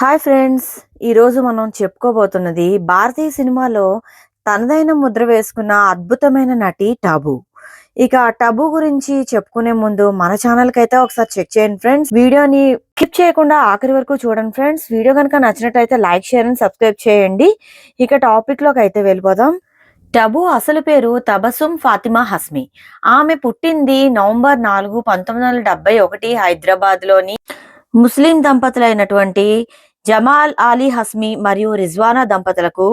Hi friends ఈరోజు మనం చెప్పుకోబోతున్నది భారతీయ సినిమాలో తనదైన ముద్ర వేసుకున్న అద్భుతమైన నటి టబు. ఇక టబు గురించి చెప్పుకునే ముందు మన ఛానల్కి అయితే ఒకసారి చెక్ చేయండి ఫ్రెండ్స్. వీడియోని స్కిప్ చేయకుండా ఆఖరి వరకు చూడండి ఫ్రెండ్స్. వీడియో కనుక నచ్చినట్టయితే లైక్ షేర్ అండ్ సబ్స్క్రైబ్ చేయండి. ఇక టాపిక్లోకి అయితే వెళ్ళిపోదాం. టబు అసలు పేరు తబసుమ్ ఫాతిమా హస్మి. ఆమె పుట్టింది నవంబర్ నాలుగు పంతొమ్మిది వందల డెబ్బై ఒకటి హైదరాబాద్లోని ముస్లిం దంపతులైనటువంటి జమాల్ అలీ హస్మి మరియు రిజ్వానా దంపతులకు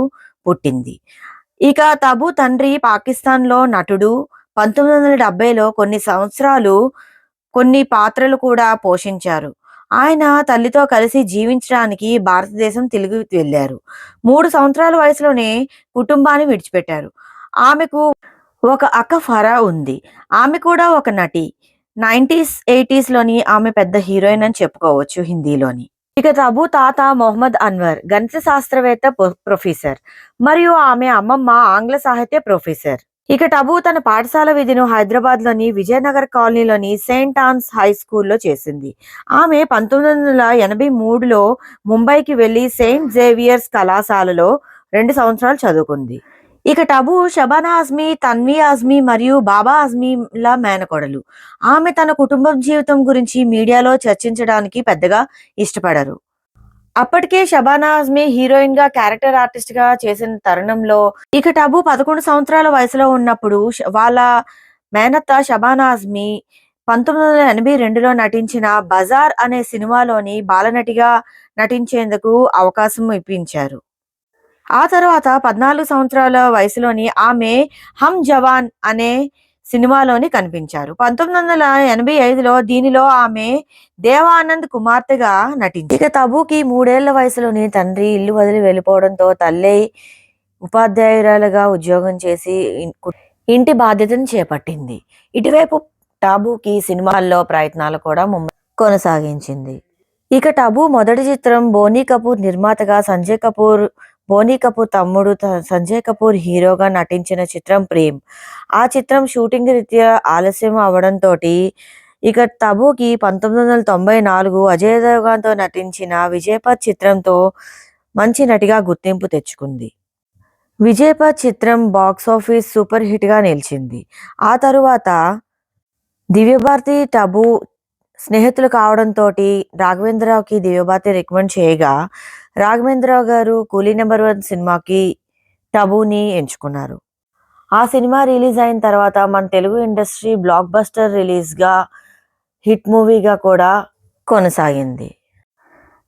పుట్టింది. ఇక తబు తండ్రి పాకిస్తాన్లో నటుడు. పంతొమ్మిది వందల డెబ్బైలో కొన్ని సంవత్సరాలు కొన్ని పాత్రలు కూడా పోషించారు. ఆయన తల్లితో కలిసి జీవించడానికి భారతదేశం తిరిగి వెళ్ళారు. మూడు సంవత్సరాల వయసులోనే కుటుంబాన్ని విడిచిపెట్టారు. ఆమెకు ఒక అక్క ఫరా ఉంది. ఆమె కూడా ఒక నటి. నైంటీస్ ఎయిటీస్లోని ఆమె పెద్ద హీరోయిన్ అని చెప్పుకోవచ్చు హిందీలోని. ఇక తబు తాత మొహమ్మద్ అన్వర్ గణిత శాస్త్రవేత్త ప్రొ- ప్రొఫెసర్. మరియు ఆమె అమ్మమ్మ ఆంగ్ల సాహిత్య ప్రొఫెసర్. ఇక టబు తన పాఠశాల విధిను హైదరాబాద్లోని విజయనగర్ కాలనీలోని సెయింట్ ఆన్స్ హై స్కూల్లో చేసింది. ఆమె పంతొమ్మిది వందల ఎనభై మూడులో ముంబైకి వెళ్ళి సెయింట్ జేవియర్స్ కళాశాలలో రెండు సంవత్సరాలు చదువుకుంది. ఇక టబు షబానా ఆజ్మీ తన్వి ఆజ్మీ మరియు బాబా ఆజ్మీల మేనకోడలు. ఆమె తన కుటుంబం జీవితం గురించి మీడియాలో చర్చించడానికి పెద్దగా ఇష్టపడరు. అప్పటికే షబానా ఆజ్మీ హీరోయిన్గా క్యారెక్టర్ ఆర్టిస్ట్గా చేసిన తరుణంలో ఇక టబు పదకొండు సంవత్సరాల వయసులో ఉన్నప్పుడు వాళ్ళ మేనత్త షబానా ఆజ్మీ పంతొమ్మిది వందల ఎనభై రెండులో నటించిన బజార్ అనే సినిమాలోని బాలనటిగా నటించేందుకు అవకాశం ఇప్పించారు. ఆ తర్వాత పద్నాలుగు సంవత్సరాల వయసులోని ఆమె హమ్ జవాన్ అనే సినిమాలోని కనిపించారు. పంతొమ్మిది వందల ఎనభై ఐదులో దీనిలో ఆమె దేవానంద్ కుమార్తెగా నటించింది ఇక తబుకి మూడేళ్ళ వయసులోని తండ్రి ఇల్లు వదిలి వెళ్ళిపోవడంతో తల్లి ఉపాధ్యాయురాలుగా ఉద్యోగం చేసి ఇంటి బాధ్యతను చేపట్టింది. ఇటువైపు టాబుకి సినిమాల్లో ప్రయత్నాలు కూడా కొనసాగించింది. ఇక టబు మొదటి చిత్రం బోనీ కపూర్ నిర్మాతగా సంజయ్ కపూర్ బోనీ కపూర్ తమ్ముడు త- సంజయ్ కపూర్ హీరోగా నటించిన చిత్రం ప్రేమ్. ఆ చిత్రం షూటింగ్ రీత్యా ఆలస్యం అవడంతో ఇక తబుకి పంతొమ్మిది వందల తొంభై నాలుగు అజయ్ దేవగాన్తో నటించిన విజయపథ్ చిత్రంతో మంచి నటిగా గుర్తింపు తెచ్చుకుంది. విజయపథ్ చిత్రం బాక్స్ ఆఫీస్ సూపర్ హిట్గా నిలిచింది. ఆ తరువాత దివ్యభారతి టబు స్నేహితులు కావడంతో రాఘవేంద్రరావుకి దివ్యభాతి రికమెండ్ చేయగా రాఘవేంద్రరావు గారు కూలీ నెంబర్ వన్ సినిమాకి టబుని ఎంచుకున్నారు. ఆ సినిమా రిలీజ్ అయిన తర్వాత మన తెలుగు ఇండస్ట్రీ బ్లాక్ బస్టర్ రిలీజ్గా హిట్ మూవీగా కూడా కొనసాగింది.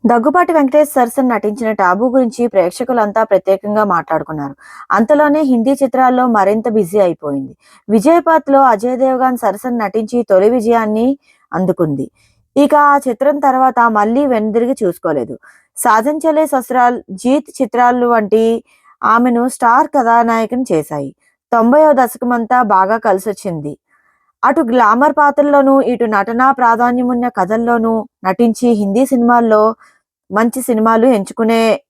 దగ్గుబాటి వెంకటేష్ సరసన్ నటించిన టాబు గురించి ప్రేక్షకులంతా ప్రత్యేకంగా మాట్లాడుకున్నారు. అంతలోనే హిందీ చిత్రాల్లో మరింత బిజీ అయిపోయింది. విజయపాత్లో అజయ్ దేవగాన్ సరసన్ నటించి తొలి విజయాన్ని అందుకుంది. ఇక ఆ చిత్రం తర్వాత మళ్ళీ వెనుదిరిగి చూసుకోలేదు. సాజన్ చలే జీత్ చిత్రాలు వంటి ఆమెను స్టార్ కథానాయకుని చేశాయి. తొంభైవ దశకమంతా బాగా కలిసొచ్చింది. అటు గ్లామర్ పాత్రల్లోనూ ఇటు నటనా ప్రాధాన్యమున్న కథల్లోనూ నటించి హిందీ సినిమాల్లో మంచి సినిమాలు ఎంచుకునే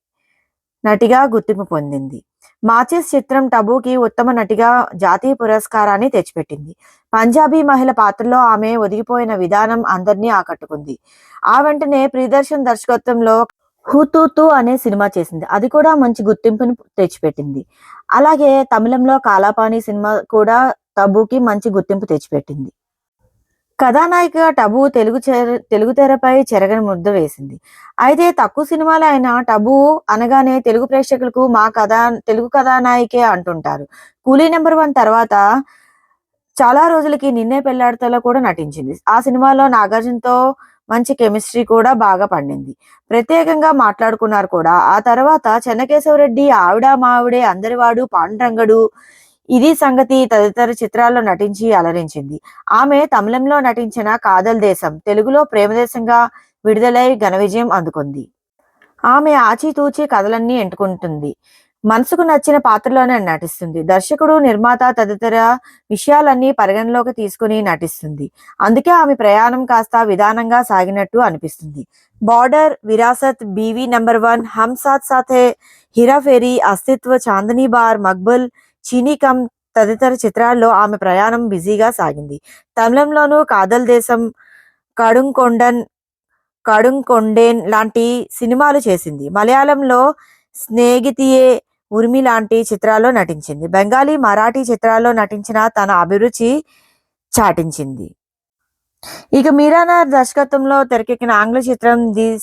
నటిగా గుర్తింపు పొందింది. మాచిస్ చిత్రం టబుకి ఉత్తమ నటిగా జాతీయ పురస్కారాన్ని తెచ్చిపెట్టింది. పంజాబీ మహిళ పాత్రలో ఆమె ఒదిగిపోయిన విధానం అందరినీ ఆకట్టుకుంది. ఆ వెంటనే ప్రియదర్శన్ దర్శకత్వంలో హుతూతు అనే సినిమా చేసింది. అది కూడా మంచి గుర్తింపుని తెచ్చిపెట్టింది. అలాగే తమిళంలో కాలాపాని సినిమా కూడా టబుకి మంచి గుర్తింపు తెచ్చిపెట్టింది. కథానాయిక టబు తెలుగు చెర- తెలుగు తెరపై చెరగని ముద్ద వేసింది. అయితే తక్కువ సినిమాలు అయిన టబు అనగానే తెలుగు ప్రేక్షకులకు మా కథా తెలుగు కథానాయికే అంటుంటారు. కూలీ నెంబర్ వన్ తర్వాత చాలా రోజులకి నిన్నే పెళ్ళాడతలో కూడా నటించింది. ఆ సినిమాలో నాగార్జునతో మంచి కెమిస్ట్రీ కూడా బాగా పండింది. ప్రత్యేకంగా మాట్లాడుకున్నారు కూడా. ఆ తర్వాత చెన్నకేశవరెడ్డి ఆవిడ మావిడే అందరివాడు పాండురంగడు ఇది సంగతి తదితర చిత్రాల్లో నటించి అలరించింది. ఆమె తమిళంలో నటించిన కాదల్ దేశం తెలుగులో ప్రేమదేశంగా విడుదలై ఘన విజయం అందుకుంది. ఆమె ఆచితూచి కథలన్నీ ఎంటుకుంటుంది మనసుకు నచ్చిన పాత్రలోనే నటిస్తుంది. దర్శకుడు నిర్మాత తదితర విషయాలన్నీ పరిగణలోకి తీసుకుని నటిస్తుంది. అందుకే ఆమె ప్రయాణం కాస్త విధానంగా సాగినట్టు అనిపిస్తుంది. Border Virasat Biwi number one Hum Saath Saathe Hera Pheri Astitva Chandni bar Maqbool Cheeni Kum తదితర చిత్రాల్లో ఆమె ప్రయాణం బిజీగా సాగింది. తమిళంలోనూ కాదల్ దేశం కడుంకొండన్ కడుంకొండేన్ లాంటి సినిమాలు చేసింది. మలయాళంలో స్నేహితియే ఉర్మి లాంటి చిత్రాల్లో నటించింది. బెంగాలీ మరాఠీ చిత్రాల్లో నటించిన తన అభిరుచి చాటించింది. ఇక మీరానార్ దర్శకత్వంలో తెరకెక్కిన ఆంగ్ల చిత్రం ది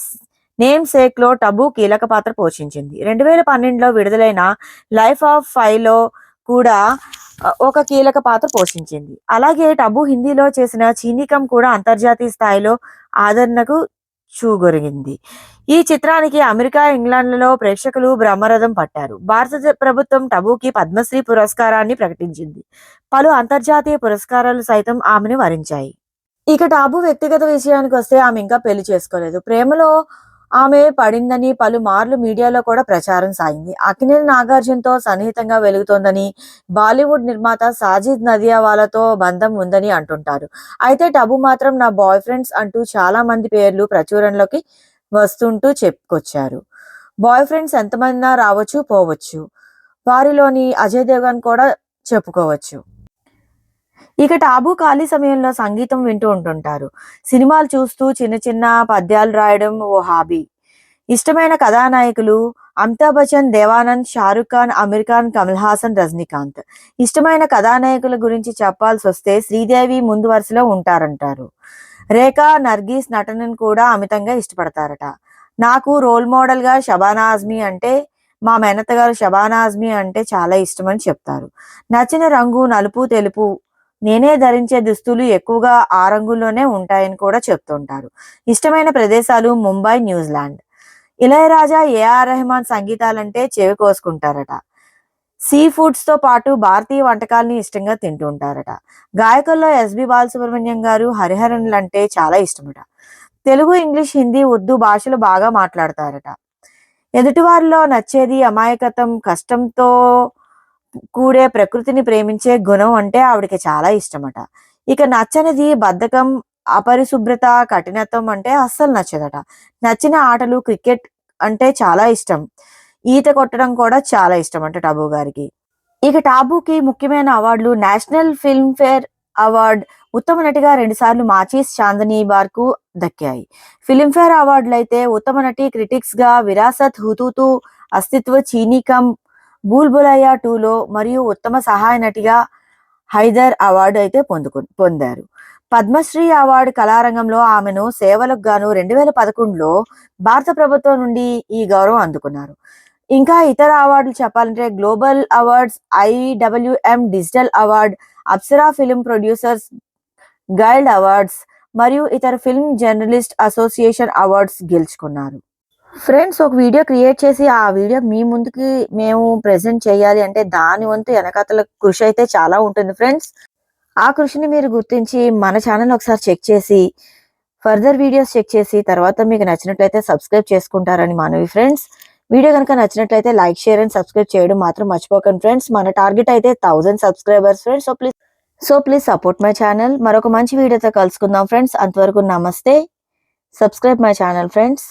నేమ్ సేక్లో టబు కీలక పాత్ర పోషించింది. రెండు వేల పన్నెండులో విడుదలైన లైఫ్ ఆఫ్ ఫైలో లో కూడా ఒక కీలక పాత్ర పోషించింది. అలాగే టబు హిందీలో చేసిన చీనికం కూడా అంతర్జాతీయ స్థాయిలో ఆదరణకు చూగొరిగింది. ఈ చిత్రానికి అమెరికా ఇంగ్లాండ్లలో ప్రేక్షకులు బ్రహ్మరథం పట్టారు. భారత ప్రభుత్వం టబుకి పద్మశ్రీ పురస్కారాన్ని ప్రకటించింది. పలు అంతర్జాతీయ పురస్కారాలు సైతం ఆమెను వరించాయి. ఇక టాబు వ్యక్తిగత విషయానికి వస్తే ఆమె ఇంకా పెళ్ళి చేసుకోలేదు. ప్రేమలో ఆమె పడిందని పలుమార్లు మీడియాలో కూడా ప్రచారం సాగింది. అక్కినేని నాగార్జునతో సన్నిహితంగా వెలుగుతోందని బాలీవుడ్ నిర్మాత సాజిద్ నదియావాలాతో బంధం ఉందని అంటుంటారు. అయితే టబు మాత్రం నా బాయ్ ఫ్రెండ్స్ అంటూ చాలా మంది పేర్లు ప్రచురణలోకి వస్తుంటూ చెప్పుకొచ్చారు. బాయ్ ఫ్రెండ్స్ ఎంతమందినా రావచ్చు పోవచ్చు. వారిలోని అజయ్ దేవగన్ కూడా చెప్పుకోవచ్చు. ఇక టాబు ఖాళీ సమయంలో సంగీతం వింటూ ఉంటుంటారు. సినిమాలు చూస్తూ చిన్న చిన్న పద్యాలు రాయడం ఓ హాబీ. ఇష్టమైన కథానాయకులు అమితాబ్ బచ్చన్ దేవానంద్ షారుఖ్ ఖాన్ అమీర్ ఖాన్ కమల్ హాసన్ రజనీకాంత్. ఇష్టమైన కథానాయకుల గురించి చెప్పాల్సి వస్తే శ్రీదేవి ముందు వరుసలో ఉంటారంటారు. రేఖా నర్గీస్ నటనను కూడా అమితంగా ఇష్టపడతారట. నాకు రోల్ మోడల్గా షబానా ఆజ్మీ అంటే మా మేనత్త గారు షబానా ఆజ్మీ అంటే చాలా ఇష్టమని చెప్తారు. నచ్చిన రంగు నలుపు తెలుపు నేనే ధరించే దుస్తులు ఎక్కువగా ఆ రంగుల్లోనే ఉంటాయని కూడా చెప్తుంటారు. ఇష్టమైన ప్రదేశాలు Mumbai New Zealand. Ilaiyaraaja AR Rahman సంగీతాలంటే చెవి కోసుకుంటారట. సీ ఫుడ్స్తో పాటు భారతీయ వంటకాలని ఇష్టంగా తింటూ ఉంటారట గాయకుల్లో ఎస్బి బాలసుబ్రహ్మణ్యం గారు హరిహరన్లు అంటే చాలా ఇష్టమట. తెలుగు ఇంగ్లీష్ హిందీ ఉర్దూ భాషలు బాగా మాట్లాడతారట. ఎదుటివారిలో నచ్చేది అమాయకత్వం కష్టంతో కూడే ప్రకృతిని ప్రేమించే గుణం అంటే ఆవిడకి చాలా ఇష్టమట. ఇక నచ్చనిది బద్ధకం అపరిశుభ్రత కఠినత్వం అంటే అస్సలు నచ్చదట. నచ్చిన ఆటలు క్రికెట్ అంటే చాలా ఇష్టం. ఈత కొట్టడం కూడా చాలా ఇష్టం అంట టాబు గారికి. ఇక టాబుకి ముఖ్యమైన అవార్డులు నేషనల్ ఫిల్మ్ఫేర్ అవార్డ్ ఉత్తమ నటిగా రెండుసార్లు మాచీస్ చాందనీ బార్కు దక్కాయి. ఫిల్మ్ఫేర్ అవార్డులు అయితే ఉత్తమ నటి క్రిటిక్స్గా విరాసత్ హుతూతు అస్తిత్వ చీనీకం బూల్బులయ్యా టూలో మరియు ఉత్తమ సహాయ నటిగా హైదర్ అవార్డు అయితే పొందుకు పొందారు. పద్మశ్రీ అవార్డు కళారంగంలో ఆమెను సేవలకు గాను రెండు వేల పదకొండులో భారత ప్రభుత్వం నుండి ఈ గౌరవం అందుకున్నారు. ఇంకా ఇతర అవార్డులు చెప్పాలంటే global awards IWM digital award Apsara film producers guild awards మరియు ఇతర ఫిల్మ్ జర్నలిస్ట్ అసోసియేషన్ అవార్డ్స్ గెలుచుకున్నారు. ఫ్రెండ్స్ ఒక వీడియో క్రియేట్ చేసి ఆ వీడియో మీ ముందుకి మేము ప్రెజెంట్ చేయాలి అంటే దాని వంతు వెనకాతల కృషి అయితే చాలా ఉంటుంది ఫ్రెండ్స్. ఆ కృషిని మీరు గుర్తించి మన ఛానల్ ఒకసారి చెక్ చేసి ఫర్దర్ వీడియోస్ చెక్ చేసి తర్వాత మీకు నచ్చినట్లయితే సబ్స్క్రైబ్ చేసుకుంటారని మనవి ఫ్రెండ్స్. వీడియో కనుక నచ్చినట్లయితే లైక్ షేర్ అండ్ సబ్స్క్రైబ్ చేయడం మాత్రం మర్చిపోకండి ఫ్రెండ్స్. మన టార్గెట్ అయితే thousand subscribers friends. So please so please support my channel. మరొక మంచి వీడియోతో కలుసుకుందాం ఫ్రెండ్స్. అంతవరకు నమస్తే. Subscribe my channel friends.